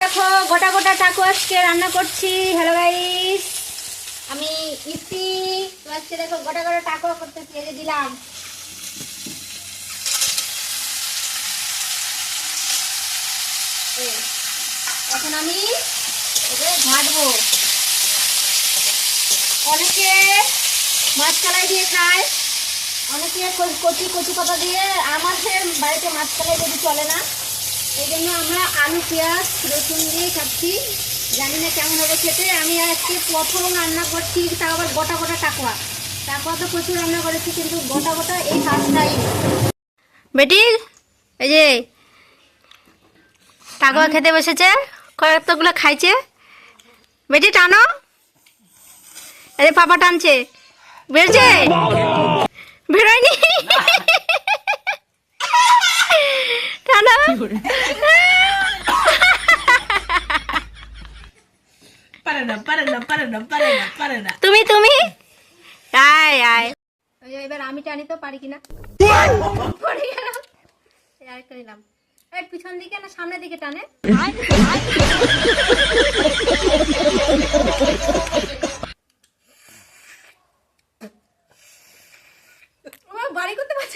দেখো, গোটা গোটা টাকু আজকে রান্না করছি। হ্যালো গাইস আমি ইতি আজকে দেখো, গোটা গোটা টাকু করতেছি, এই যে দিলাম। এখন আমি ঘাটবো। অনেকে মাছ কালাই দিয়ে খায়। অনেকে কচি কচি পাতা দিয়ে আমাদের বাড়িতে মাছ কালাই যদি চলে না, এই জন্য আমরা আলু, পেঁয়াজ, রসুন দিয়ে খাচ্ছি। জানি না কেমন হবে খেতে। আমি আজকে প্রথম রান্না করছি তা আবার গোটা গোটা টাকুয়া। টাকুয়া তো প্রচুর রান্না করেছি, কিন্তু গোটা গোটা এই টাইম বেটি, এই যে টাকুয়া খেতে বসেছে কয়েকগুলো খাইছে। বেটি, টানো। এই পাপা টানছে। বেরছে বেরোয়নি। টানো তুমি তুমি? আয় আয়। এবার আমি টানি তো পারি কিনা? পড়ে গেলাম আরেকটা নিলাম। এই পিছন দিকে না সামনের দিকে টানে?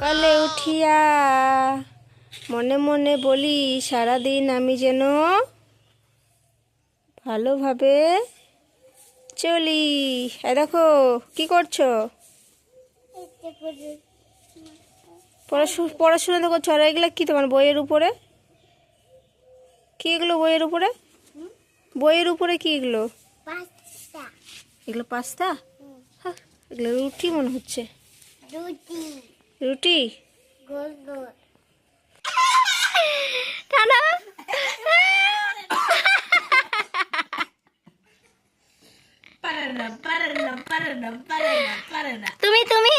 কালে উঠিয়া মনে মনে বলি সারাদিন আমি যেন ভালোভাবে চলি। দেখো কি করছ। পড়াশোনা তো করছ আর এগুলো কি তোমার বইয়ের উপরে? কি এগুলো বইয়ের উপরে? বইয়ের উপরে কি এগুলো? এগুলো পাস্তা? হ্যাঁ, এগুলো রুটি মনে হচ্ছে। রুটি। তুমি তুমি?